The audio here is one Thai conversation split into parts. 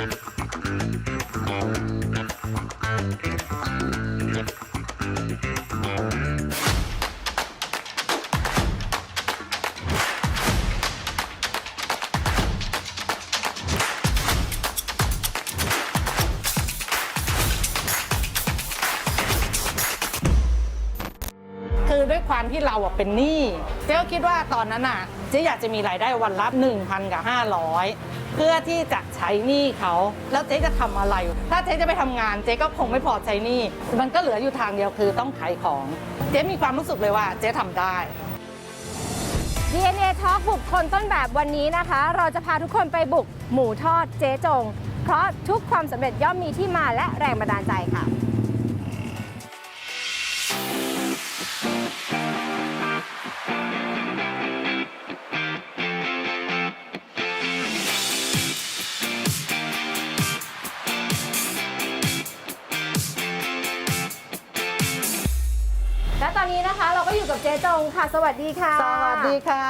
คือด้วยความที่เราอะเป็นหนี้เจ๊ก็คิดว่าตอนนั้นอะเจ๊อยากจะมีรายได้วันละ1,000กับ500 เพื่อที่จะ ใช้หนี้เขาแล้วเจ๊จะทำอะไร ถ้าเจ๊จะไปทำงานเจ๊ก็คงไม่พอใช้หนี้มันก็เหลืออยู่ทางเดียวคือต้องขายของ เจ๊มีความรู้สึกเลยว่าเจ๊ทำได้ DNA Talk บุกคนต้นแบบวันนี้นะคะ เราจะพาทุกคนไปบุกหมูทอดเจ๊จง เพราะทุกความสำเร็จย่อมมีที่มาและแรงบันดาลใจค่ะ จ๊จงค่ะ สวัสดีค่ะสวัสดีค่ะ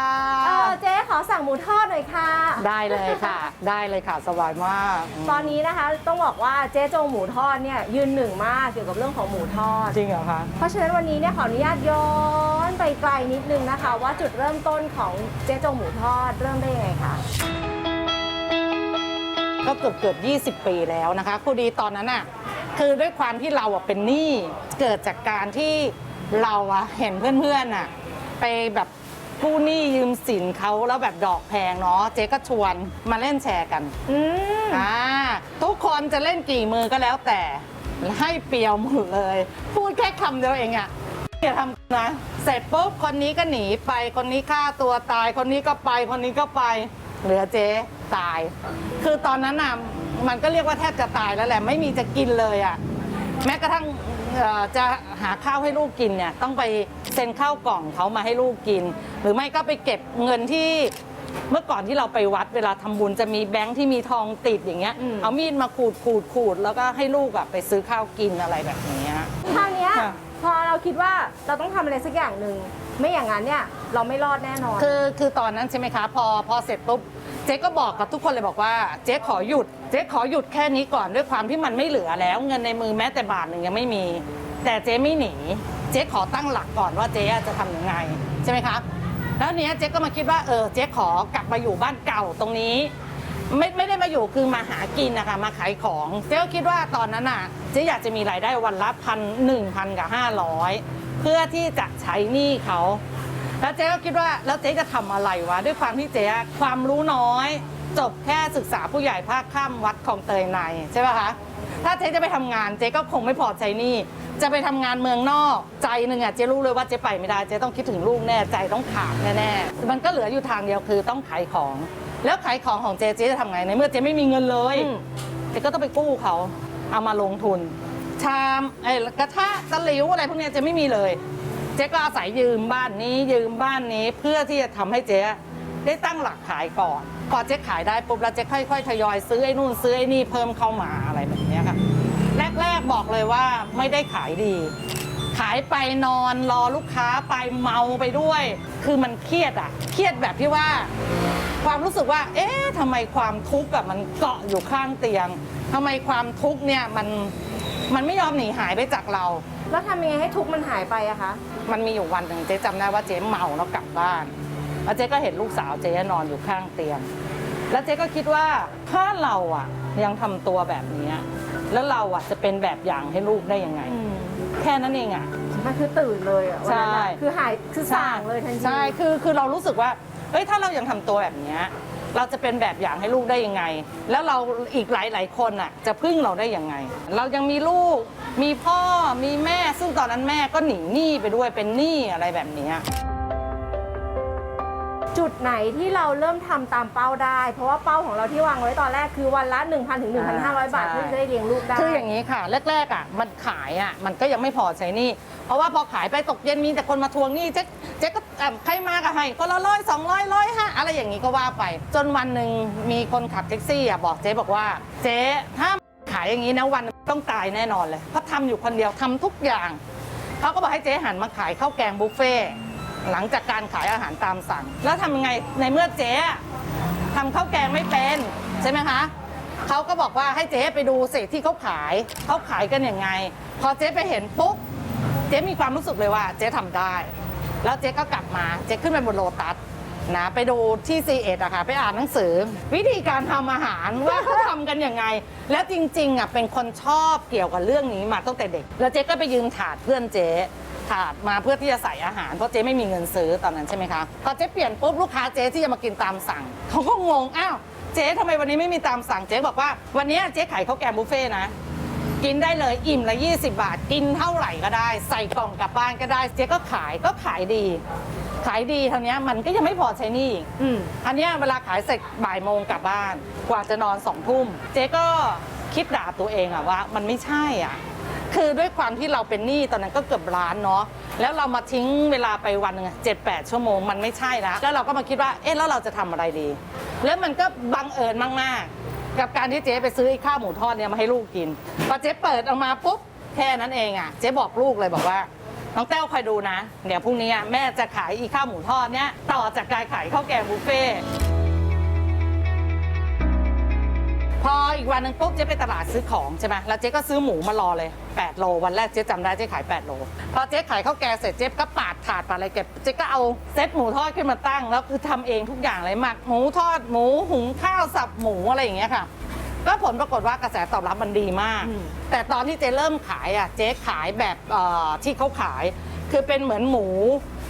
เออเจ๊ขอสั่งหมูทอดหน่อยค่ะ ได้เลยค่ะ ได้เลยค่ะ สบายมากตอนนี้นะคะต้องบอกว่าเจ๊จงหมูทอดเนี่ยยืนหนึ่งมากเกี่ยวกับเรื่องของหมูทอด จริงเหรอคะ เพราะฉะนั้นวันนี้เนี่ยขออนุญาตย้อนไปไกลนิดนึงนะคะ ว่าจุดเริ่มต้นของเจ๊จงหมูทอดเริ่มได้ยังไงคะก็เกือบเกือบ20 ปีแล้วนะคะครูดีตอนนั้นอะคือด้วยความที่เราอะเป็นหนี้เกิดจากการที่ เราอะเห็นเพื่อนๆอะไปแบบกู้หนี้ยืมสินเขาแล้วแบบดอกแพงเนาะเจ๊ก็ชวนมาเล่นแชร์กันอืมอ่าทุกคนจะเล่นกี่มือก็แล้วแต่ให้เปรียวหมดเลย พูดแค่คำเดียวเองอะอย่าทำนะเสร็จปุ๊บคนนี้ก็หนีไปคนนี้ฆ่าตัวตาย คนนี้ก็ไปคนนี้ก็ไป เหลือเจ๊ตาย คือตอนนั้นน่ะมันก็เรียกว่าแทบจะตายแล้วแหละ ไม่มีจะกินเลยอะแม้กระทั่ง เอ่อจะหาข้าวให้ลูกกินเนี่ยต้องไปเซ็นข้าวกล่องเขามาให้ลูกกิน หรือไม่ก็ไปเก็บเงินที่เมื่อก่อนที่เราไปวัดเวลาทำบุญจะมีแบงค์ที่มีทองติดอย่างเงี้ยอืม เอามีดมาขูดขูดขูดแล้วก็ให้ลูกอะไปซื้อข้าวกินอะไรแบบนี้คราวเนี้ยค่ะ พอเราคิดว่าเราต้องทำอะไรสักอย่างหนึ่ง ไม่อย่างนั้นเนี่ยเราไม่รอดแน่นอน คือคือตอนนั้นใช่ไหมคะพอพอเสร็จปุ๊บเจ๊ก็บอกกับทุกคนเลยบอกว่าเจ๊ขอหยุด เจ๊ขอหยุดแค่นี้ก่อนด้วยความที่มันไม่เหลือแล้ว เงินในมือแม้แต่บาทหนึ่งยังไม่มี แต่เจ๊ไม่หนี เจ๊ขอตั้งหลักก่อนว่าเจ๊จะทำยังไงใช่ไหมคะแล้วเนี้ยเจ๊ก็มาคิดว่าเออเจ๊ขอกลับมาอยู่บ้านเก่าตรงนี้ ไม่ไม่ได้มาอยู่คือมาหากินนะคะมาขายของ เจ๊ก็คิดว่าตอนนั้นอะเจ๊อยากจะมีรายได้วันละพันหนึ่งพันกับห้าร้อย เพื่อที่จะใช้หนี้เขา แล้วเจ๊ก็คิดว่าแล้วเจ๊จะทำอะไรวะ ด้วยความที่เจ๊ความรู้น้อย จบแค่ศึกษาผู้ใหญ่ภาคข้ามวัดของเตยในใช่ป่ะคะถ้าเจ๊จะไปทำงานเจ๊ก็คงไม่พอใจหนี่ จะไปทำงานเมืองนอกใจหนึ่งอะเจ๊รู้เลยว่าเจ๊ไปไม่ได้เจ๊ต้องคิดถึงลูกแน่ใจต้องขาดแน่ๆมันก็เหลืออยู่ทางเดียวคือต้องขายของ แล้วขายของของเจ๊เจ๊จะทำไงในเมื่อเจ๊ไม่มีเงินเลยอืมเจ๊ก็ต้องไปกู้เขาเอามาลงทุน ชามไอ้กระทะตะหลิวอะไรพวกเนี้ยเจ๊ไม่มีเลย เจ๊ก็อาศัยยืมบ้านนี้ยืมบ้านนี้เพื่อที่จะทำให้เจ๊ได้ตั้งหลักขายก่อน พอเจ๊ขายได้ปุ๊บแล้วเจ๊ค่อยๆทยอยซื้อไอ้นู่นซื้อไอ้นี่เพิ่มเข้ามาอะไรแบบเนี้ยค่ะ แรกๆบอกเลยว่าไม่ได้ขายดี ขายไปนอนรอลูกค้าไปเมาไปด้วย คือมันเครียดอะเครียดแบบที่ว่า ความรู้สึกว่า เอ๊ะทำไมความทุกข์อะมันเกาะอยู่ข้างเตียงทำไมความทุกข์เนี่ยมัน มันไม่ยอมหนีหายไปจากเรา แล้วทำยังไงให้ทุกข์มันหายไปอะคะมันมีอยู่วันหนึ่งเจ๊จำได้ว่าเจ๊เมาแล้วกลับบ้านแล้วเจ๊ก็เห็นลูกสาวเจ๊นอนอยู่ข้างเตียง แล้วเจ๊ก็คิดว่าถ้าเราอะยังทำตัวแบบเนี้ยแล้วเราอะจะเป็นแบบอย่างให้ลูกได้ยังไงแค่นั้นเองอะมันคือตื่นเลยอะวันนั้นอะใช่ คือหายคือสั่งเลยทันที ใช่ คือ คือเรารู้สึกว่า เอ้ย ถ้าเรายังทำตัวแบบเนี้ย เราจะเป็นแบบอย่างให้ลูกได้ยังไง แล้วเราอีกหลาย ๆ คนอะจะพึ่งเราได้ยังไง เรายังมีลูก มีพ่อมีแม่ ซึ่งตอนนั้นแม่ก็หนีหนี้ไปด้วยเป็นหนี้อะไรแบบเนี้ย จุดไหนที่เราเริ่มทำตามเป้าได้ เพราะว่าเป้าของเราที่วางไว้ตอนแรกคือวันละ 1,000ถึง1,500 บาทใช่ เพื่อจะได้เลี้ยงลูกได้ คืออย่างนี้ค่ะ แรกๆอะมันขายอะมันก็ยังไม่พอใช้หนี้ เพราะว่าพอขายไปตกเย็นมีแต่คนมาทวงหนี้เจ๊เจ๊ก็อ่อใครมาก็ให้คนละร้อยสองร้อยร้อยห้าอะไรอย่างนี้ก็ว่าไป จนวันหนึ่งมีคนขับแท็กซี่อะบอกเจ๊บอกว่า เจ๊ถ้าขายอย่างนี้นะวันต้องตายแน่นอนเลยเพราะทำอยู่คนเดียวทำทุกอย่างเขาก็บอกให้เจ๊หันมาขายข้าวแกงบุฟเฟ่ต์หลังจากการขายอาหารตามสั่ง แล้วทำยังไงในเมื่อเจ๊ทำข้าวแกงไม่เป็นใช่ไหมคะเขาก็บอกว่าให้เจ๊ไปดูเศษที่เขาขายเขาขายกันยังไง พอเจ๊ไปเห็นปุ๊บ เจ๊มีความรู้สึกเลยว่าเจ๊ทำได้ แล้วเจ๊ก็กลับมาเจ๊ขึ้นไปบนโลตัสนะไปดูที่ซีเอ็ดอะค่ะไปอ่านหนังสือ วิธีการทำอาหารว่าเขาทำกันยังไง แล้วจริงๆอะเป็นคนชอบเกี่ยวกับเรื่องนี้มาตั้งแต่เด็ก แล้วเจ๊ก็ไปยืมถาดเพื่อนเจ๊ถาดมาเพื่อที่จะใส่อาหารเพราะเจ๊ไม่มีเงินซื้อตอนนั้นใช่ไหมคะพอเจ๊เปลี่ยนปุ๊บลูกค้าเจ๊ที่จะมากินตามสั่งเขาก็งงอ้าวเจ๊ทำไมวันนี้ไม่มีตามสั่งเจ๊บอกว่าวันนี้เจ๊ขายข้าวแกงบุฟเฟ่ต์นะ กินได้เลยอิ่มละ 20 บาท กินเท่าไหร่ก็ได้ ใส่กล่องกลับบ้านก็ได้เจ๊ก็ขายก็ขายดี ขายดีเท่านี้มันก็ยังไม่พอใช้หนี้อีกอืม อันเนี้ยเวลาขายเสร็จบ่ายโมงกลับบ้าน กว่าจะนอนสองทุ่ม เจ๊ก็คิดด่าตัวเองอะว่า มันไม่ใช่อะคือด้วยความที่เราเป็นหนี้ตอนนั้นก็เกือบล้านเนาะแล้วเรามาทิ้งเวลาไปวันหนึงเจ็ดแปดชั่วโมงมันไม่ใช่แล้วแล้วเราก็มาคิดว่าเอ๊ะแล้วเราจะทำอะไรดี แล้วมันก็บังเอิญมากๆ กับการที่เจ๊ไปซื้อไอ้ข้าวหมูทอดเนี่ยมาให้ลูกกิน พอเจ๊เปิดออกมาปุ๊บแค่นั้นเองอะเจ๊บอกลูกเลยบอกว่าน้องแต้วคอยดูนะ เดี๋ยวพรุ่งนี้แม่จะขายอีข้าวหมูทอดเนี่ยต่อจากการขายข้าวแกงบุฟเฟ่ พออีกวันหนึงปุ๊บเจ๊ไปตลาดซื้อของใช่ไหมแล้วเจ๊ก็ซื้อหมูมารอเลย 8 โล วันแรกเจ๊จำได้เจ๊ขาย 8 โล พอเจ๊ขายข้าวแกงเสร็จเจ๊ก็ปาดถาดปาดอะไรเก็บ เจ๊ก็เอาเซตหมูทอดขึ้นมาตั้ง แล้วคือทำเองทุกอย่างเลยหมักหมูทอดหมูหุงข้าวสับหมูอะไรอย่างเงี้ยค่ะ ก็ผลปรากฏว่ากระแสตอบรับมันดีมากอืมแต่ตอนที่เจ๊เริ่มขายอะเจ๊ขายแบบเอ่อที่เขาขาย คือเป็นเหมือนหมู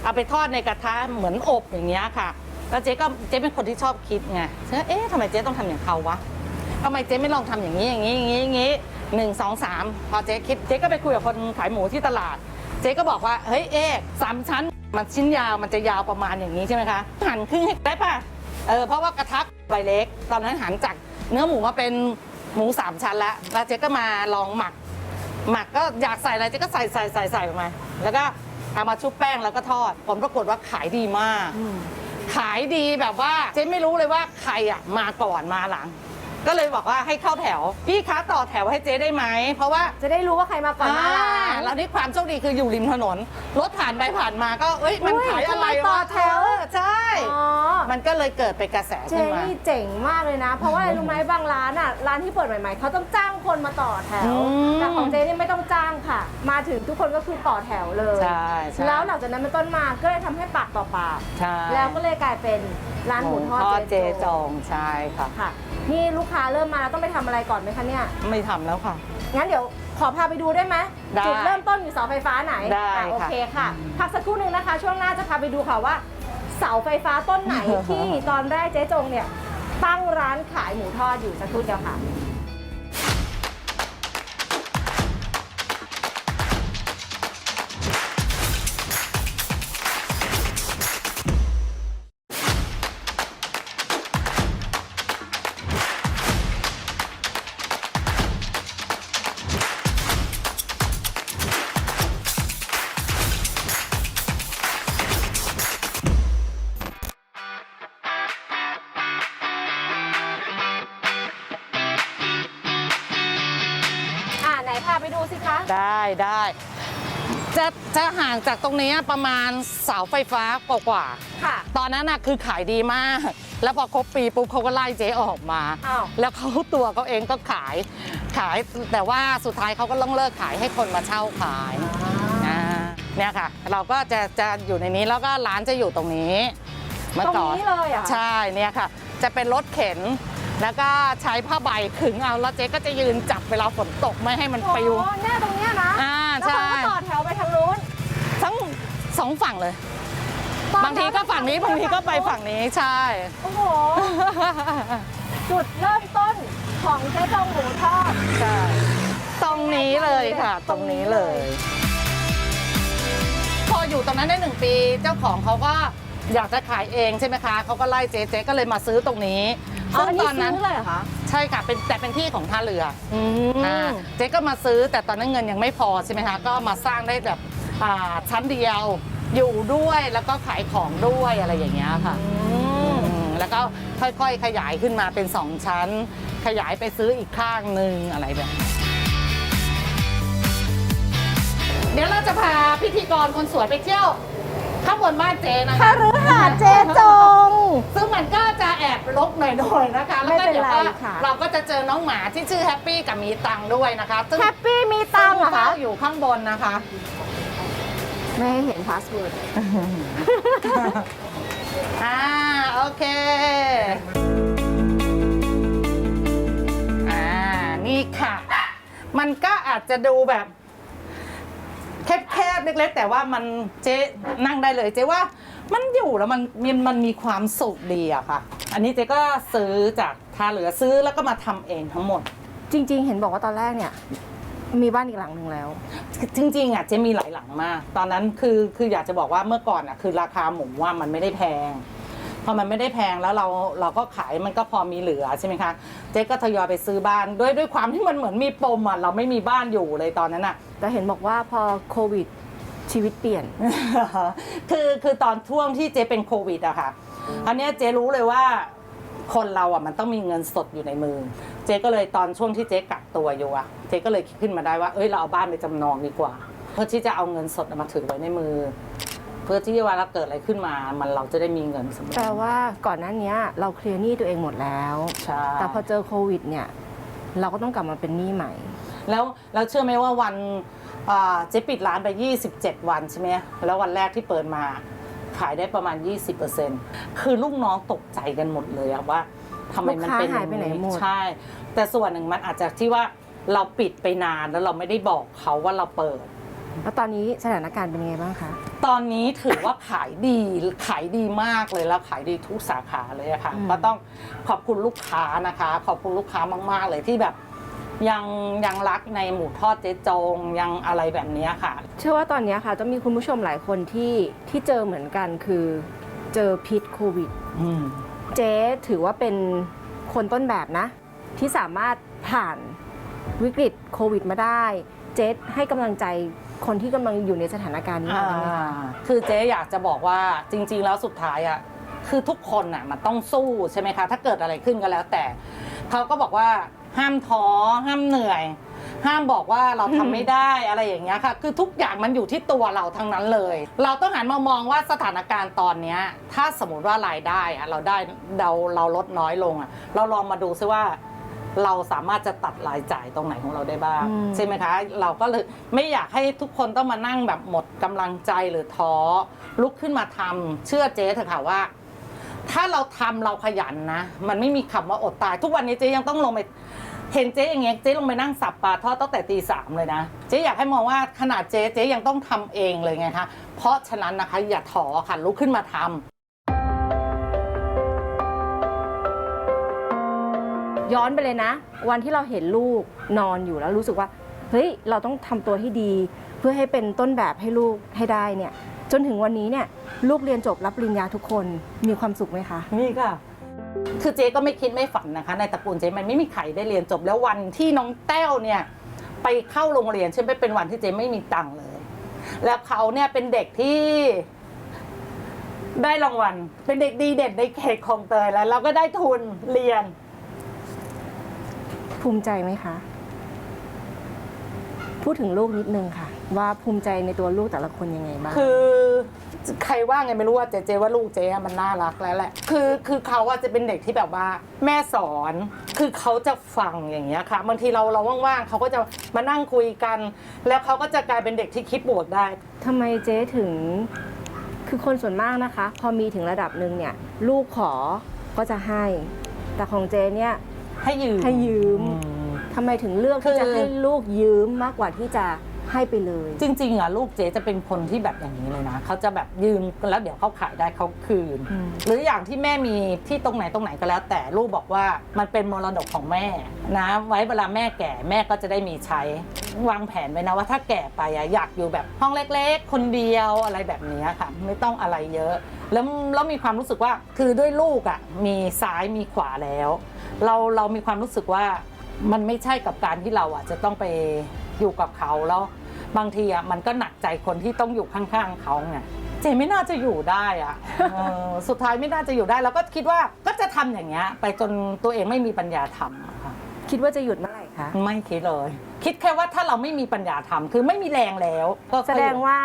เอาไปทอดในกระทะเหมือนอบอย่างเงี้ยค่ะ แล้วเจ๊ก็เจ๊เป็นคนที่ชอบคิดไงเจ๊เอ๊ะทำไมเจ๊ต้องทำอย่างเขาวะ ทำไมเจ๊ไม่ลองทำอย่างนี้อย่างนี้อย่างนี้อย่างนี้หนึ่งสองสามพอเจ๊คิดเจ๊ก็ไปคุยกับคนขายหมูที่ตลาด เจ๊ก็บอกว่าเฮ้ยเอ๊ะสามชั้น มันชิ้นยาวมันจะยาวประมาณอย่างนี้ใช่ไหมคะหั่นครึ่งให้ได้ป่ะเออเพราะว่ากระทะใบเล็ก ตอนนั้นหันจากเนื้อหมูมาเป็นหมูสามชั้นแล้วแล้วเจ๊ก็มาลองหมัก หมักก็อยากใส่อะไรเจ๊ก็ใส่ใส่ใส่ใส่ลงมาแล้วก็เอามาชุบแป้งแล้วก็ทอด ผลปรากฏว่าขายดีมาก ขายดีแบบว่าเจ๊ไม่รู้เลยว่าใครอะมาก่อนมาหลัง ก็เลยบอกว่าให้เข้าแถว พี่คะต่อแถวให้เจ๊ได้ไหม เพราะว่าจะได้รู้ว่าใครมาก่อนมาหลัอ่างแล้วนี่ความโชคดีคืออยู่ริมถนน รถผ่านไปผ่านมาก็เอ้ยมันอุ้ยขายอะไรทำไมต่อวะแถว เออใช่ อ๋อ มันก็เลยเกิดเป็นกระแสเจขึ้นมา นี่เจ๋งมากเลยนะ เพราะว่าอะไรรู้ไหมบางร้านอะร้านที่เปิดใหม่ ๆเขาต้องจ้างคนมาต่อแถว อืมแต่ของเจนี่ไม่ต้องจ้างค่ะ มาถึงทุกคนก็คือต่อแถวเลยใช่ใช่ แล้วหลังจากนั้นเป็นต้นมาก็เลยทำให้ปากต่อปากใช่แล้วก็เลยกลายเป็นร้านหมูทอดเจเจจจองงใช่ค่ะ ค่ะ นี่ลูกค้าเริ่มมาแล้วต้องไปทำอะไรก่อนไหมคะเนี่ย ไม่ทำแล้วค่ะ งั้นเดี๋ยวขอพาไปดูได้ไหมได้จุดเริ่มต้นอยู่เสาไฟฟ้าไหนได้อะโอค่ะเคค่ะ พักสักครู่หนึ่งนะคะ ช่วงหน้าจะพาไปดูค่ะว่า เสาไฟฟ้าต้นไหน ที่ตอนแรกเจ๊จงเนี่ยตั้งร้านขายหมูทอดอยู่สักครู่เดียวค่ะ จะจะห่างจากตรงนี้ประมาณเสาไฟฟ้ากว่าค่ะๆตอนนั้นน่ะคือขายดีมาก แล้วพอครบปีปุ๊บเขาก็ไล่เจ๊ออกมา อ้าว แล้วเขาตัวเขาเองก็ขาย ขายแต่ว่าสุดท้ายเขาก็ต้องเลิกขายให้คนมาเช่าขายอ่าเนี่ยค่ะ เราก็จะจะอยู่ในนี้แล้วก็ร้านจะอยู่ตรงนี้ เมื่อตรงก่อนนี้เลยเหรอะใช่เนี่ยค่ะ จะเป็นรถเข็น แล้วก็ใช้ผ้าใบขึงเอาแล้วเจ๊ก็จะยืนจับเวลาฝนตกไม่ให้มันปลิว อ๋อเนี่ยตรงเนี้ยนะอ่าแล้วใช่คนก็ต่อแถวไปทางนู้นทั้งสองฝั่งเลย ต่อแถวบางทีก็ฝั่งนี้บางทีก็ไปฝั่งนี้ใช่ โอ้โห จุดเริ่มต้นของเจ๊จงหมูทอด ใช่ตรงนี้เลยค่ะ ตรงนี้เลย พออยู่ตรงนั้นได้หนึ่งปี เจ้าของเขาก็ อยากจะขายเองใช่ไหมคะเขาก็ไล่เจ๊เจ๊ก็เลยมาซื้อตรงนี้อ๋อซึ่งอันตนี้อนนั้นซื้อเลยเหรอคะใช่ค่ะเป็นแต่เป็นที่ของท่าเรืออือ่าเจ๊ก็มาซื้อแต่ตอนนั้นเงินยังไม่พอใช่ไหมคะก็มาสร้างได้แบบอ่าชั้นเดียวอยู่ด้วยแล้วก็ขายของด้วยอะไรอย่างเงี้ยค่ะอืมแล้วก็ค่อยๆ ขยายขึ้นมาเป็นสองชั้น ขยายไปซื้ออีกข้างหนึ่งอะไรแบบนี้เดี๋ยวเราจะพาพิธีกรคนสวยไปเที่ยว ข้างบนบ้านเจนะคาคะรือหาสน์เจ๊จง ซึ่งมันก็จะแอบรกหน่อยๆนะคะ แล้วก็ไม่เป็นเดี๋ยวไรก็ค่ะ เราก็จะเจอน้องหมาที่ชื่อแฮปปี้กับมีตังด้วยนะคะซึ่งแฮปปี้มีตังค์เหรอคะ ซึ่อยู่ข้างบนนะคะ ไม่ให้เห็นพาสเวิร์ด อ่าโอเค อ่านี่ค่ะ มันก็อาจจะดูแบบแค บๆเล็กๆ แต่ว่ามันเจ๊นั่งได้เลยเจ๊ว่ามันอยู่แล้วมันมันมันมีความสุขดีอะค่ะ อันนี้เจ๊ก็ซื้อจากท่าเรือซื้อแล้วก็มาทำเองทั้งหมด จริง ๆ เห็นบอกว่าตอนแรกเนี่ย มีบ้านอีกหลังหนึ่งแล้ว จริงๆอะเจ๊มีหลายหลังมาก ตอนนั้นคือคืออยากจะบอกว่าเมื่อก่อนอะคือราคาหมูว่ามันไม่ได้แพง พอมันไม่ได้แพงแล้วเราเราก็ขายมันก็พอมีเหลือใช่ไหมคะเจ๊ก็ทยอยไปซื้อบ้านด้วยด้วยความที่มันเหมือนมีปมอะเราไม่มีบ้านอยู่เลยตอนนั้นอะ แต่เห็นบอกว่าพอโควิดชีวิตเปลี่ยน คือคือตอนช่วงที่เจ๊เป็นโควิดอะค่ะอันเนี้ยเจ๊รู้เลยว่าคนเราอะมันต้องมีเงินสดอยู่ในมือ เจ๊ก็เลยตอนช่วงที่เจ๊กักตัวอยู่อะเจ๊ก็เลยคิดขึ้นมาได้ว่า เอ้ยเราเอาบ้านไปจำนองดีกว่า เพื่อที่จะเอาเงินสดมาถือไว้ในมือ เพื่อที่เวลาเกิดอะไรขึ้นมามันเราจะได้มีเงินสำรองแปลว่าก่อนหน้านี้เราเคลียร์หนี้ตัวเองหมดแล้ว ใช่แต่พอเจอโควิดเนี่ย เราก็ต้องกลับมาเป็นหนี้ใหม่ แล้วแล้วเชื่อไหมว่าวันอ่าเจ๊ปิดร้านไป 27 วันใช่ไหมแล้ววันแรกที่เปิดมาขายได้ประมาณ 20%คือลูกน้องตกใจกันหมดเลยอะว่าทำไมมันเป็นลูกค้าหายไปไหนหมด ใช่ แต่ส่วนหนึ่งมันอาจจะที่ว่าเราปิดไปนานแล้วเราไม่ได้บอกเขาว่าเราเปิด แล้วตอนนี้สถานการณ์เป็นยังไงบ้างคะ ตอนนี้ถือว่าขายดีขายดีมากเลยแล้วขายดีทุกสาขาเลยอะค่ะอืม ก็ต้องขอบคุณลูกค้านะคะ ขอบคุณลูกค้ามาก ๆ เลยที่แบบ ยังยังรักในหมูทอดเจ๊จงยังอะไรแบบเนี้ยค่ะ เชื่อว่าตอนนี้ค่ะจะมีคุณผู้ชมหลายคนที่ที่เจอเหมือนกันคือเจอพิษโควิด อืม เจ๊ถือว่าเป็นคนต้นแบบนะ ที่สามารถผ่านวิกฤตโควิดมาได้ เจ๊ให้กำลังใจ คนที่กำลังอยู่ในสถานการณ์นี้หน่อยได้ไหมคะคือเจ๊อยากจะบอกว่าจริง ๆ แล้วสุดท้ายอะคือทุกคนอะมันต้องสู้ใช่ไหมคะ ถ้าเกิดอะไรขึ้นก็แล้วแต่เขาก็บอกว่าห้ามท้อห้ามเหนื่อย ห้ามบอกว่าเราทำไม่ได้อะไรอย่างเงี้ยค่ะ คือทุกอย่างมันอยู่ที่ตัวเราทั้งนั้นเลย เราต้องหันมามองว่าสถานการณ์ตอนเนี้ยถ้าสมมติว่ารายได้อะเราได้เราเราลดน้อยลงอะเราลองมาดูซิว่า เราสามารถจะตัดรายจ่ายตรงไหนของเราได้บ้างอืม ใช่ไหมคะ เราก็เลยไม่อยากให้ทุกคนต้องมานั่งแบบหมดกำลังใจหรือท้อลุกขึ้นมาทำเชื่อเจ๊เถอะค่ะว่า ถ้าเราทำเราขยันนะ มันไม่มีคำว่าอดตาย ทุกวันนี้เจ๊ยังต้องลงไปเห็นเจ๊อย่างเงี้ยเจ๊ลงไปนั่งสับปลาทอดตั้งแต่ตีสามเลยนะ เจ๊อยากให้มองว่าขนาดเจ๊เจ๊ยังต้องทำเองเลยไงคะเพราะฉะนั้นนะคะอย่าท้อค่ะลุกขึ้นมาทำ ย้อนไปเลยนะ วันที่เราเห็นลูกนอนอยู่แล้วรู้สึกว่า เฮ้ย เราต้องทำตัวให้ดี เพื่อให้เป็นต้นแบบให้ลูกให้ได้เนี่ย จนถึงวันนี้เนี่ยลูกเรียนจบรับปริญญาทุกคนมีความสุขไหมคะนี่ค่ะคือเจ๊ก็ไม่คิดไม่ฝันนะคะ ในตระกูลเจ๊มันไม่มีใครได้เรียนจบแล้ววันที่น้องแต้วเนี่ยไปเข้าโรงเรียนใช่ไหมเป็นวันที่เจ๊ไม่มีตังค์เลย แล้วเขาเนี่ยเป็นเด็กที่ได้รางวัล เป็นเด็กดีเด่นในเขตคลองเตยแล้ว เราก็ได้ทุนเรียน ภูมิใจไหมคะ พูดถึงลูกนิดนึงค่ะ ว่าภูมิใจในตัวลูกแต่ละคนยังไงบ้าง คือใครว่าไงไม่รู้ว่าเจเจว่าลูกเจอะมันน่ารักแล้วแหละ คือคือเขาว่าจะเป็นเด็กที่แบบว่า แม่สอน คือเขาจะฟังอย่างเงี้ยค่ะ บางทีเราเราว่างๆเขาก็จะมานั่งคุยกัน แล้วเขาก็จะกลายเป็นเด็กที่คิดบวกได้ ทำไมเจ๊ถึง คือคนส่วนมากนะคะ พอมีถึงระดับหนึ่งเนี่ย ลูกขอก็จะให้ แต่ของเจ๊เนี่ย ให้ยืมให้ยืม อืม ทำไมถึงเลือกคืที่อจะให้ลูกยืมมากกว่าที่จะให้ไปเลย จริงๆอะลูกเจ๊จะเป็นคนที่แบบอย่างนี้เลยนะเขาจะแบบยืมแล้วเดี๋ยวเขาขายได้เขาคืน อืม หรืออย่างที่แม่มีที่ตรงไหนตรงไหนก็แล้ว แต่ลูกบอกว่ามันเป็นมรดกของแม่นะไว้เวลาแม่แก่แม่ก็จะได้มีใช้ วางแผนไว้นะว่าถ้าแก่ไปอะอยากอยู่แบบห้องเล็กๆ คนเดียวอะไรแบบนี้ค่ะ ไม่ต้องอะไรเยอะ แล้วแล้วมีความรู้สึกว่าคือด้วยลูกอะมีซ้ายมีขวาแล้ว เราเรามีความรู้สึกว่ามันไม่ใช่กับการที่เราอะจะต้องไปอยู่กับเขาแล้วบางทีอะมันก็หนักใจคนที่ต้องอยู่ข้างๆเขาไงเจไม่น่าจะอยู่ได้อะเออสุดท้ายไม่น่าจะอยู่ได้ แล้วก็คิดว่าก็จะทำอย่างเงี้ยไปจนตัวเองไม่มีปัญญาทำอะค่ะคิดว่าจะหยุดเมื่อไหร่คะไม่คิดเลย คิดแค่ว่าถ้าเราไม่มีปัญญาทำคือไม่มีแรงแล้ว ก็แสดงว่า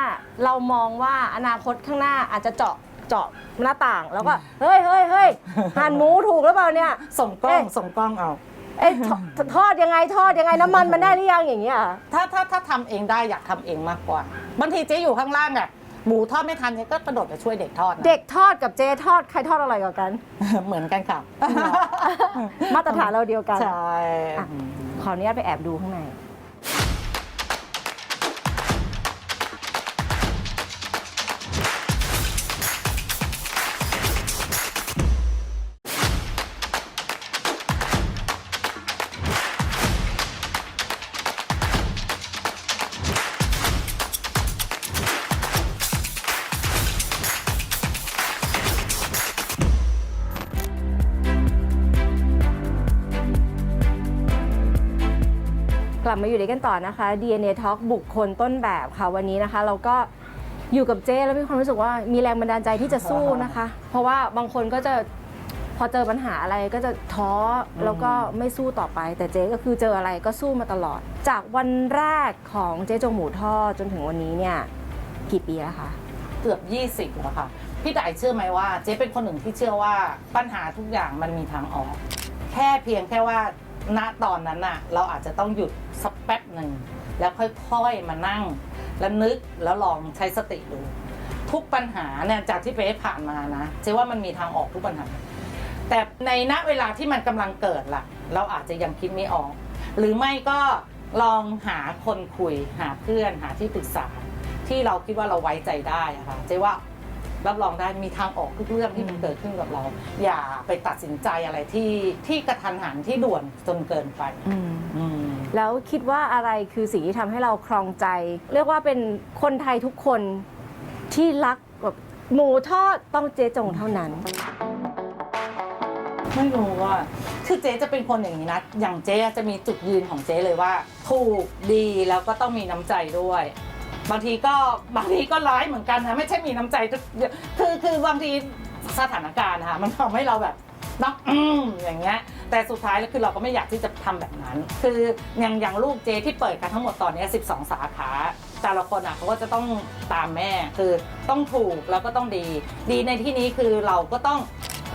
เรามองว่าอนาคตข้างหน้าอาจจะเจาะ เจาะหน้าต่างแล้วก็เฮ้ยเฮ้ยเฮ้ยหั่นหมูถูกหรือเปล่าเนี่ย ส่งกล้องเอ๊ะ ส่งกล้องเอา เอ้ยทอทอดยังไงทอดยังไงน้ำมันมันได้หรือยังอย่างเงี้ย ถ้าถ้าถ้าทำเองได้อยากทำเองมากกว่าบางทีเจ๊อยู่ข้างล่างอะหมูทอดไม่ทันเนี่ยก็กระโดดไปช่วยเด็กทอดนะ เด็กทอดกับเจทอดใครทอดอร่อยกว่ากัน เหมือนกันค่ะมาตรฐานเราเดียวกัน ใช่อะขออนุญาตไปแอบดูข้างใน กลับมาอยู่ด้วยกันต่อนะคะ DNA Talk บุคคลต้นแบบค่ะวันนี้นะคะ เราก็อยู่กับเจ้แล้วมีความรู้สึกว่ามีแรงบันดาลใจที่จะสู้นะคะ เพราะว่าบางคนก็จะพอเจอปัญหาอะไรก็จะท้อแล้วก็ไม่สู้ต่อไป แต่เจ๊ก็คือเจออะไรก็สู้มาตลอด จากวันแรกของเจ๊จงหมูทอดจนถึงวันนี้เนี่ยกี่ปีแล้วคะเกือบ 20แล้วค่ะพี่ต่ายเชื่อไหมว่าเจ๊เป็นคนหนึ่งที่เชื่อว่าปัญหาทุกอย่างมันมีทางออก แค่เพียงแค่ว่า ณตอนนั้นน่ะเราอาจจะต้องหยุดสักแป๊บหนึ่ง แล้วค่อยๆมานั่ง แล้วนึกแล้วลองใช้สติดู ทุกปัญหาเนี่ยจากที่เป๊ผ่านมานะเจ๊ว่ามันมีทางออกทุกปัญหา แต่ในณเวลาที่มันกำลังเกิดล่ะ เราอาจจะยังคิดไม่ออก หรือไม่ก็ลองหาคนคุยหาเพื่อนหาที่ปรึกษา ที่เราคิดว่าเราไว้ใจได้ะค่ะเจ๊ว่า รับรองได้มีทางออกทุกเรื่องที่มันเกิดขึ้นกับเรา อย่าไปตัดสินใจอะไรที่ที่กระทันหันที่ด่วนจนเกินไปอืม แล้วคิดว่าอะไรคือสิ่งที่ทำให้เราครองใจ เรียกว่าเป็นคนไทยทุกคนที่รักแบบหมูทอดต้องเจ๊จงเท่านั้น ไม่รู้ว่า คือเจ๊จะเป็นคนอย่างนี้นะ อย่างเจ๊จะมีจุดยืนของเจ๊เลยว่า ถูกดีแล้วก็ต้องมีน้ำใจด้วย บางทีก็บางทีก็ร้ายเหมือนกันนะไม่ใช่มีน้ำใจทุกคือคือบางทีสถานการณ์นะคะมันทำให้เราแบบต้องอืมอย่างเงี้ยแต่สุดท้ายแล้วคือเราก็ไม่อยากที่จะทำแบบนั้น คืออย่างอย่างลูกเจที่เปิดกันทั้งหมดตอนนี้ 12 สาขา แต่ละคนอะเขาก็จะต้องตามแม่คือต้องถูกแล้วก็ต้องดี ดีในที่นี้คือเราก็ต้อง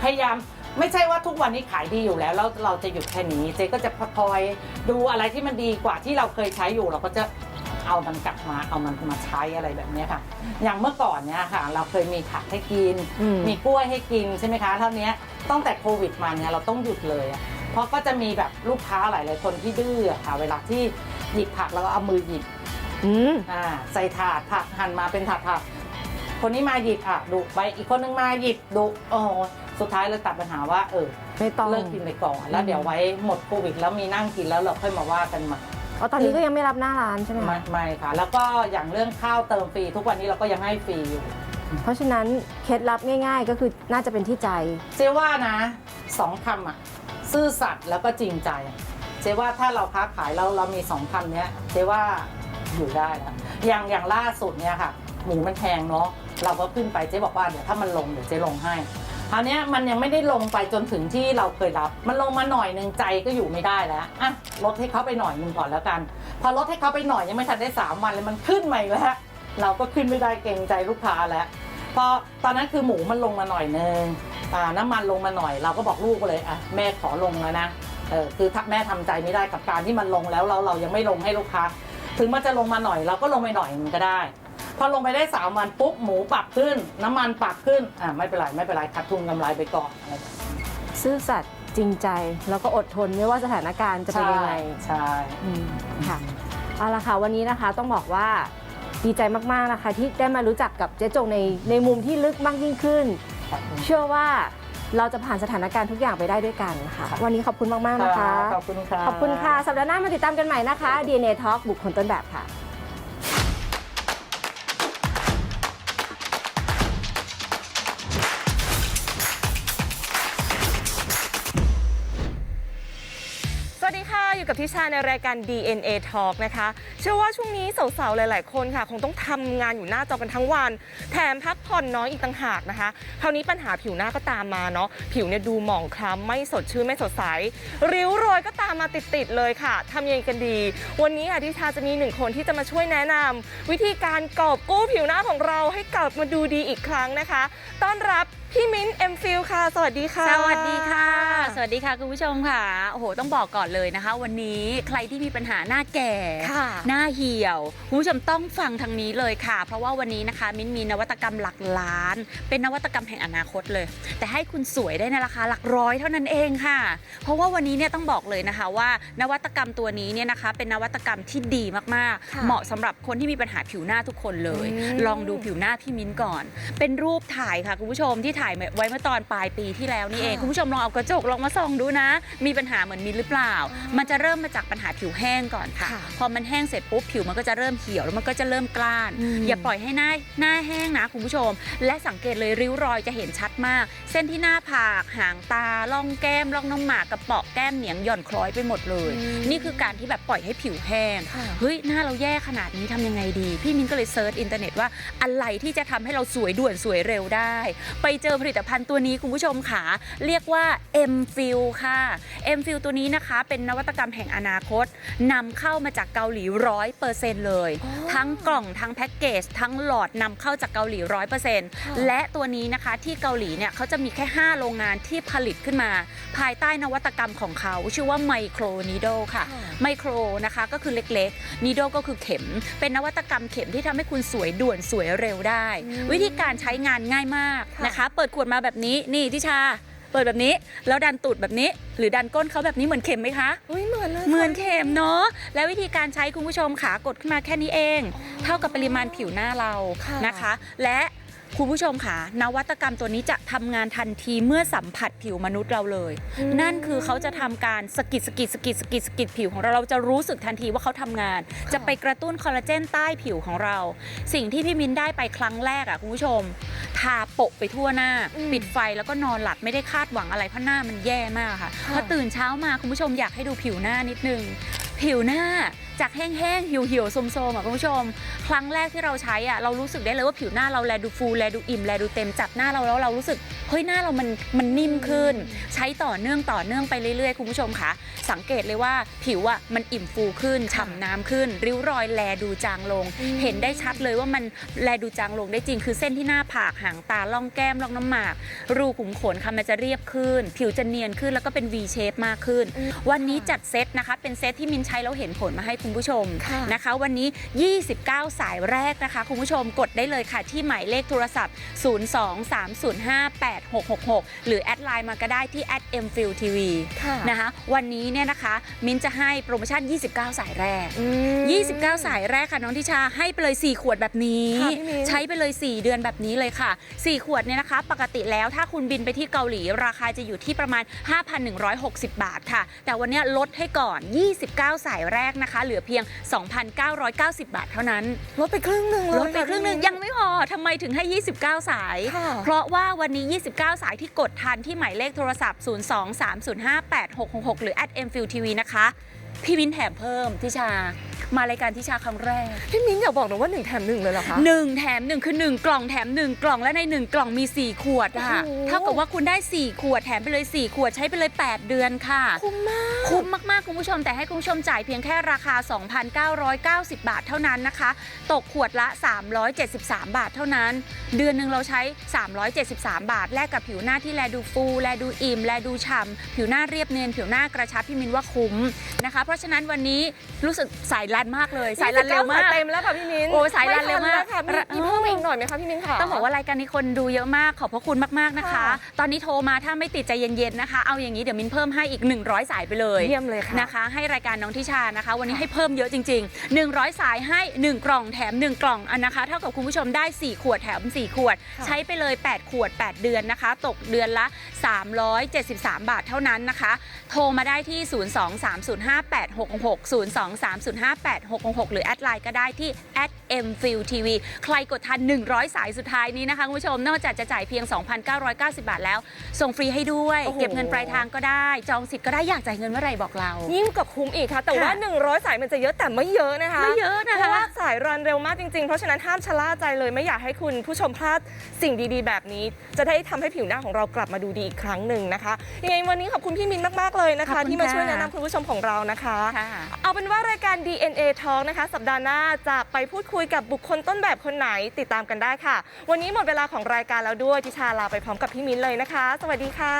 พยายามไม่ใช่ว่าทุกวันนี้ขายดีอยู่แล้วแล้วเราจะหยุดแค่นี้เจก็จะคอยดูอะไรที่มันดีกว่าที่เราเคยใช้อยู่เราก็จะ เอามันกลับมาเอามันมาใช้อะไรแบบเนี้ยค่ะ อย่างเมื่อก่อนเนี่ยค่ะ เราเคยมีผักให้กินอืมมีกล้วยให้กินใช่ไหมคะเท่านี้ตั้งแต่โควิดมาเนี่ยเราต้องหยุดเลยอะเพราะก็จะมีแบบลูกค้าหลายๆคนที่ดื้ออะค่ะ เวลาที่หยิบผักแล้วก็เอามือหยิบอืมอ่าใส่ถาดผักหั่นมาเป็นถาดผัก คนนี้มาหยิบผักดุไปอีกคนนึงมาหยิบดุโอ้โหสุดท้ายเลยตัดปัญหาว่าเออไม่ต้องเลิกกินไปก่อนแล้วเดี๋ยวไว้หมดโควิดแล้วมีนั่งกินแล้วเราค่อยมาว่ากันใหมา อ๋อตอนนี้ก็ยังไม่รับหน้าร้านใช่ไหมไม่คะไม่ค่ะ แล้วก็อย่างเรื่องข้าวเติมฟรีทุกวันนี้เราก็ยังให้ฟรีอยู่เพราะฉะนั้นเคล็ดลับง่าย ๆ ก็คือน่าจะเป็นที่ใจ เจ๊ว่านะสองคำอะ ซื่อสัตย์แล้วก็จริงใจอะเจ๊ว่าถ้าเราค้าขายเราเรามีสองคำเนี้ยเจ๊ว่าอยู่ได้แล้วอย่างอย่างล่าสุดเนี่ยค่ะ หมูมันแพงเนาะเราก็ขึ้นไปเจ๊บอกว่าเดี๋ยวถ้ามันลงเดี๋ยวเจ๊ลงให้ คราวเนี้ยมันยังไม่ได้ลงไปจนถึงที่เราเคยรับ มันลงมาหน่อยหนึ่งใจก็อยู่ไม่ได้แล้วอะลดให้เขาไปหน่อยหนึ่งก่อนแล้วกัน พอลดให้เขาไปหน่อยยังไม่ทันได้สามวันเลยมันขึ้นมาอีกแล้วเราก็ขึ้นไม่ได้เกรงใจลูกค้าแล้วพอตอนนั้นคือหมูมันลงมาหน่อยนึงอ่าน้ำมันลงมาหน่อย เราก็บอกลูกเลยอะแม่ขอลงแล้วนะเออคือถ้าแม่ทำใจไม่ได้กับการที่มันลงแล้วเราเรายังไม่ลงให้ลูกค้า ถึงมันจะลงมาหน่อยเราก็ลงไปหน่อยนึงก็ได้ อลงไปได้สามวันปุ๊บหมูปรับขึ้น น้ำมันปรับขึ้นอ่าไม่เป็นไรไม่เป็นไรขาดทุนกำไรไปก่อนอะไรแบบนี้ซื่อสัตย์จริงใจ แล้วก็อดทนไม่ว่าสถานการณ์จะเป็นยังไงใช่อืมค่ะเอาละค่ะวันนี้นะคะต้องบอกว่าดีใจมากๆนะคะ ที่ได้มารู้จักกับเจ๊จงในในมุมที่ลึกมากยิ่งขึ้น ขอบคุณ เชื่อว่าเราจะผ่านสถานการณ์ทุกอย่างไปได้ด้วยกันค่ะ ค่ะ วันนี้ขอบคุณมาก ๆ นะคะ ขอบคุณค่ะ ขอบคุณค่ะ สัปดาห์หน้ามาติดตามกันใหม่นะคะ DNA Talk บุคคลต้นแบบค่ะ กับทิชาในรายการ DNA Talk นะคะ เชื่อว่าช่วงนี้สาวๆ หลายๆ คนค่ะ คงต้องทำงานอยู่หน้าจอกันทั้งวัน แถมพักผ่อนน้อยอีกต่างหากนะคะ คราวนี้ปัญหาผิวหน้าก็ตามมาเนาะ ผิวเนี่ยดูหมองคล้ำไม่สดชื่นไม่สดใส ริ้วรอยก็ตามมาติดๆ เลยค่ะ ทำยังไงกันดี วันนี้ค่ะทิชาจะมีหนึ่งคนที่จะมาช่วยแนะนำวิธีการกอบกู้ผิวหน้าของเราให้กลับมาดูดีอีกครั้งนะคะ ต้อนรับ พี่มิ้นเอ็มฟิลค่ะ สวัสดีค่ะ สวัสดีค่ะ สวัสดีค่ะคุณผู้ชมค่ะ โอ้โห ต้องบอกก่อนเลยนะคะ วันนี้ใครที่มีปัญหาหน้าแก่ค่ะหน้าเหี่ยว คุณผู้ชมต้องฟังทางนี้เลยค่ะ เพราะว่าวันนี้นะคะ มิ้นมีนวัตกรรมหลักล้าน เป็นนวัตกรรมแห่งอนาคตเลย แต่ให้คุณสวยได้ในราคาหลักร้อยเท่านั้นเองค่ะ เพราะว่าวันนี้เนี่ยต้องบอกเลยนะคะว่า นวัตกรรมตัวนี้เนี่ยนะคะ เป็นนวัตกรรมที่ดีมากค่ะๆเหมาะสำหรับคนที่มีปัญหาผิวหน้าทุกคนเลยอืมลองดูผิวหน้าพี่มิ้นก่อน เป็นรูปถ่ายค่ะคุณผู้ชมที่ถ่ายไว้เมื่อตอนปลายปีที่แล้วนี่เองค่ะคุณผู้ชมลองเอากระจกลองมาส่องดูนะ มีปัญหาเหมือนมินหรือเปล่า มันจะเริ่มมาจากปัญหาผิวแห้งก่อนค่ะค่ะ พอมันแห้งเสร็จปุ๊บผิวมันก็จะเริ่มเหี่ยวแล้วมันก็จะเริ่มกล้านอืมอย่าปล่อยให้หน้าหน้าแห้งนะคุณผู้ชม และสังเกตเลยริ้วรอยจะเห็นชัดมาก เส้นที่หน้าผากหางตาล่องแก้มล่องน้ำหมากกระเปาะแก้มเหนียงหย่อนคล้อยไปหมดเลยอืมนี่คือการที่แบบปล่อยให้ผิวแห้งค่ะเฮ้ยหน้าเราแย่ขนาดนี้ทำยังไงดี พี่มิ้นก็เลยเซิร์ชอินเทอร์เน็ตว่าอะไรที่จะทำให้เราสวยด่วนสวยเร็วได้ ไปเจอผลิตภัณฑ์ตัวนี้คุณผู้ชมค่ะเรียกว่า M f i l ค่ะ M f i l ตัวนี้นะคะ เป็นนวัตกรรมแห่งอนาคตนำเข้ามาจากเกาหลีร้อยเปอร์เซ็นต์เลยอ๋อทั้งกล่องทั้งแพ็กเกจทั้งหลอดนำเข้าจากเกาหลีร้อยเปอร์เซ็นต์ค่ะและตัวนี้นะคะที่เกาหลีเนี่ยเขาจะมีแค่ 5 โรงงานที่ผลิตขึ้นมา ภายใต้นวัตกรรมของเขา ชื่อว่าไมโครนีโดค่ะค่ะไมโครนะคะก็คือเล็กๆนีโดก็คือเข็ม เป็นนวัตกรรมเข็มที่ทำให้คุณสวยด่วนสวยเร็วได้อืมวิธีการใช้งานง่ายมากค่ะนะคะเปิดขวดมาแบบนี้ นี่ทิชา เปิดแบบนี้ แล้วดันตูดแบบนี้ หรือดันก้นเขาแบบนี้เหมือนเข็มไหมคะอุ้ยเหมือนเลยเหมือนเข็มเนาะและวิธีการใช้คุณผู้ชมขากดขึ้นมาแค่นี้เอง เท่ากับปริมาณผิวหน้าเราค่ะนะคะ และ คุณผู้ชมค่ะนวัตกรรมตัวนี้จะทำงานทันทีเมื่อสัมผัสผิวมนุษย์เราเลยอืมนั่นคือเขาจะทำการสะกิดสะกิดสะกิดสะกิดสะกิดผิวของเราเราจะรู้สึกทันทีว่าเขาทำงาน จะไปกระตุ้นคอลลาเจนใต้ผิวของเรา สิ่งที่พี่มินได้ไปครั้งแรกอะคุณผู้ชม ทาโปะไปทั่วหน้า อืมปิดไฟแล้วก็นอนหลับไม่ได้คาดหวังอะไรเพราะหน้ามันแย่มากค่ะค่ะ พอตื่นเช้ามาคุณผู้ชมอยากให้ดูผิวหน้านิดนึง ผิวหน้า จากแห้งๆ เหี่ยวๆโทรมๆอะคุณผู้ชม ครั้งแรกที่เราใช้อะเรารู้สึกได้เลยว่าผิวหน้าเราแลดูฟูแลดูอิ่มแลดูเต็มจับหน้าเราแล้วเรารู้สึกเฮ้ยหน้าเรามันมันนิ่มขึ้น ใช้ต่อเนื่องต่อเนื่องไปเรื่อยๆ คุณผู้ชมค่ะ สังเกตเลยว่าผิวอะมันอิ่มฟูขึ้นฉ่ำน้ำขึ้น ริ้วรอยแลดูจางลงอืมเห็นได้ชัดเลยว่ามันแลดูจางลงได้จริง คือเส้นที่หน้าผากหางตาล่องแก้มล่องน้ำหมาก รูขุมขนค่ะมันจะเรียบขึ้น ผิวจะเนียนขึ้นแล้วก็เป็น V shape มากขึ้นอืมวันนี้จัดเซตนะคะ เป็นเซตที่มินใช้แล้วเห็นผลมาให้คุณผู้ชมค่ะนะคะ วันนี้ 29 สายแรกนะคะ คุณผู้ชมกดได้เลยค่ะ ที่หมายเลขโทรศัพท์ 023058666 หรือแอดไลน์มาก็ได้ที่ m f i l TV ค่ะนะคะ วันนี้เนี่ยนะคะมินจะให้โปรโมชั่น 29 สายแรกอืม29 สายแรกค่ะน้องทิชาให้ไปเลย 4 ขวดแบบนี้ค่ะพี่มิ้นใช้ไปเลย 4 เดือนแบบนี้เลยค่ะ 4 ขวดเนี่ยนะคะ ปกติแล้วถ้าคุณบินไปที่เกาหลี ราคาจะอยู่ที่ประมาณ 5,160 บาทค่ะ แต่วันเนี้ยลดให้ก่อน 29 สายแรกนะคะเหลือเพียง 2,990 บาทเท่านั้น ลดไปครึ่งหนึ่งเลยลดไปครึ่งหนึ่งะยังไม่พอทำไมถึงให้ 29 สายค่ะเพราะว่าวันนี้ 29 สายที่กดทันที่หมายเลขโทรศัพท์ 023058666 หรือ m f i l TV นะคะ พี่วินแถมเพิ่มทิชา มารายการทิชาครั้งแรก พี่มิ้นอยากบอกหนูว่าหนึ่งแถมหนึ่งเลยเหรอคะ หนึ่งแถมหนึ่งคือหนึ่งกล่องแถมหนึ่งกล่องและในหนึ่งกล่องมี4ขวดค่ะโอ้โห เท่ากับว่าคุณได้4ขวดแถมไปเลย4ขวดใช้ไปเลย8เดือนค่ะ คุ้มมาก คุ้มมาก ๆ คุณผู้ชมแต่ให้คุณผู้ชมจ่ายเพียงแค่ราคา 2,990 บาทเท่านั้นนะคะ ตกขวดละ 373 บาทเท่านั้น เดือนหนึ่งเราใช้ 373 บาท แลกกับผิวหน้าที่แลดูฟู แลดูอิ่ม แลดูฉ่ำผิวหน้าเรียบเนียน ผิวหน้ากระชับพี่มินว่าคุ้มนะคะ เพราะฉะนั้นวันนี้รู้สึกสายรันมากเลยสายรันเร็วมากเต็มแล้วค่ะพี่มิ้นโอ้สายรันเร็วมากไทันแล้ค่ะมีมีเพิ่มอีกหน่อยไหมคะพี่มิ้นค่ะต้องบอกว่ารายการนี้คนดูเยอะมากขอบพระคุณมากๆนะคะค่ะตอนนี้โทรมาถ้าไม่ติดใจเย็นๆนะคะ เอาอย่างนี้เดี๋ยวมินเพิ่มให้อีก 100 สายไปเลยเยี่ยมเลยค่ะนะคะ ให้รายการน้องทิชานะคะ วันนี้ให้เพิ่มเยอะจริง ๆ 100 สายให้ 1 กล่องแถม 1 กล่องอันนะคะ เท่ากับคุณผู้ชมได้ 4 ขวดแถม 4 ขวดค่ะใช้ไปเลย 8 ขวด 8 เดือนนะคะ ตกเดือนละ 373 บาทเท่านั้นนะคะ โทรมาได้ที่ 023058666 023058666 08666 หรือแอดไลน์ก็ได้ที่ @mfiltv ใครกดทัน 100 สายสุดท้ายนี้นะคะคุณผู้ชม นอกจากจะจ่ายเพียง 2,990 บาทแล้ว ส่งฟรีให้ด้วย โอ้โห เก็บเงินปลายทางก็ได้ จองสิทธิ์ก็ได้อยากจ่ายเงินเมื่อไหร่บอกเรา ยิ่งกับคุ้มอีกค่ะ แต่ว่า ค่ะ100 สายมันจะเยอะแต่ไม่เยอะนะคะไม่เยอะนะคะ เพราะว่าสายรันเร็วมากจริงๆ เพราะฉะนั้นห้ามชะล่าใจเลยไม่อยากให้คุณผู้ชมพลาดสิ่งดีๆ แบบนี้ จะได้ทำให้ผิวหน้าของเรากลับมาดูดีอีกครั้งหนึ่งนะคะยังไงวันนี้ขอบคุณพี่มินมากๆเลยนะขอบคะคุณที่มาช่วยค่ะ แนะนำคุณผู้ชมของเรานะคะ ค่ะ เอาเป็นว่ารายการ DNA Talk นะคะ สัปดาห์หน้าจะไปพูดคุยกับบุคคลต้นแบบคนไหนติดตามกันได้ค่ะ วันนี้หมดเวลาของรายการแล้วด้วยทิชาลาไปพร้อมกับพี่มิ้นเลยนะคะ สวัสดีค่ะ